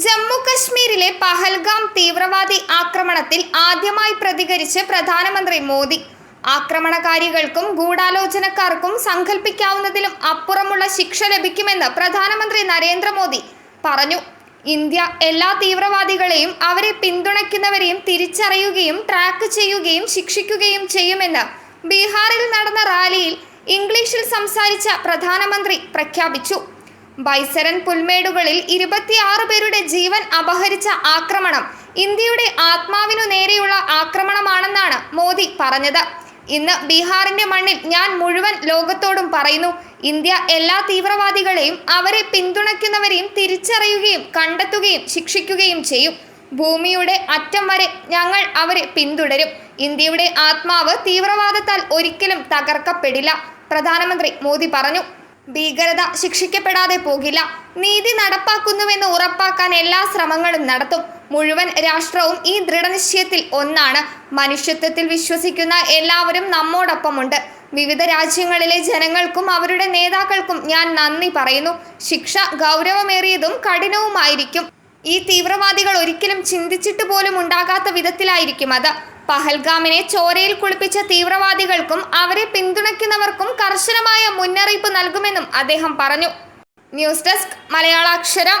ജമ്മു കശ്മീരിലെ പഹൽഗാം തീവ്രവാദി ആക്രമണത്തിൽ ആദ്യമായി പ്രതികരിച്ച് പ്രധാനമന്ത്രി മോദി. ആക്രമണകാരികൾക്കും ഗൂഢാലോചനക്കാർക്കും സങ്കല്പിക്കാവുന്നതിലും അപ്പുറമുള്ള ശിക്ഷ ലഭിക്കുമെന്ന് പ്രധാനമന്ത്രി നരേന്ദ്രമോദി പറഞ്ഞു. ഇന്ത്യ എല്ലാ തീവ്രവാദികളെയും അവരെ പിന്തുണയ്ക്കുന്നവരെയും തിരിച്ചറിയുകയും ട്രാക്ക് ചെയ്യുകയും ശിക്ഷിക്കുകയും ചെയ്യുമെന്ന് ബീഹാറിൽ നടന്ന റാലിയിൽ ഇംഗ്ലീഷിൽ സംസാരിച്ച പ്രധാനമന്ത്രി പ്രഖ്യാപിച്ചു. ബൈസരൻ പുൽമേടുകളിൽ ഇരുപത്തിയാറ് പേരുടെ ജീവൻ അപഹരിച്ച ആക്രമണം ഇന്ത്യയുടെ ആത്മാവിനു നേരെയുള്ള ആക്രമണമാണെന്നാണ് മോദി പറഞ്ഞത്. ഇന്ന് ബീഹാറിന്റെ മണ്ണിൽ ഞാൻ മുഴുവൻ ലോകത്തോടും പറയുന്നു ഇന്ത്യ എല്ലാ തീവ്രവാദികളെയും അവരെ പിന്തുണയ്ക്കുന്നവരെയും തിരിച്ചറിയുകയും കണ്ടെത്തുകയും ശിക്ഷിക്കുകയും ചെയ്യും. ഭൂമിയുടെ അറ്റം വരെ ഞങ്ങൾ അവരെ പിന്തുടരും. ഇന്ത്യയുടെ ആത്മാവ് തീവ്രവാദത്താൽ ഒരിക്കലും തകർക്കപ്പെടില്ല പ്രധാനമന്ത്രി മോദി പറഞ്ഞു. ഭീകരത ശിക്ഷിക്കപ്പെടാതെ പോകില്ല. നീതി നടപ്പാക്കുന്നുവെന്ന് ഉറപ്പാക്കാൻ എല്ലാ ശ്രമങ്ങളും നടത്തും. മുഴുവൻ രാഷ്ട്രവും ഈ ദൃഢനിശ്ചയത്തിൽ ഒന്നാണ്. മനുഷ്യത്വത്തിൽ വിശ്വസിക്കുന്ന എല്ലാവരും നമ്മോടൊപ്പമുണ്ട്. വിവിധ രാജ്യങ്ങളിലെ ജനങ്ങൾക്കും അവരുടെ നേതാക്കൾക്കും ഞാൻ നന്ദി പറയുന്നു. ശിക്ഷ ഗൗരവമേറിയതും കഠിനവുമായിരിക്കും. ഈ തീവ്രവാദികൾ ഒരിക്കലും ചിന്തിച്ചിട്ട് പോലും ഉണ്ടാകാത്ത വിധത്തിലായിരിക്കും അത്. പഹൽഗാമിനെ ചോരയിൽ കുളിപ്പിച്ച തീവ്രവാദികൾക്കും അവരെ പിന്തുണയ്ക്കുന്നവർക്കും കർശനമായ മുന്നറിയിപ്പ് നൽകുമെന്നും അദ്ദേഹം പറഞ്ഞു. News desk മലയാളാക്ഷരം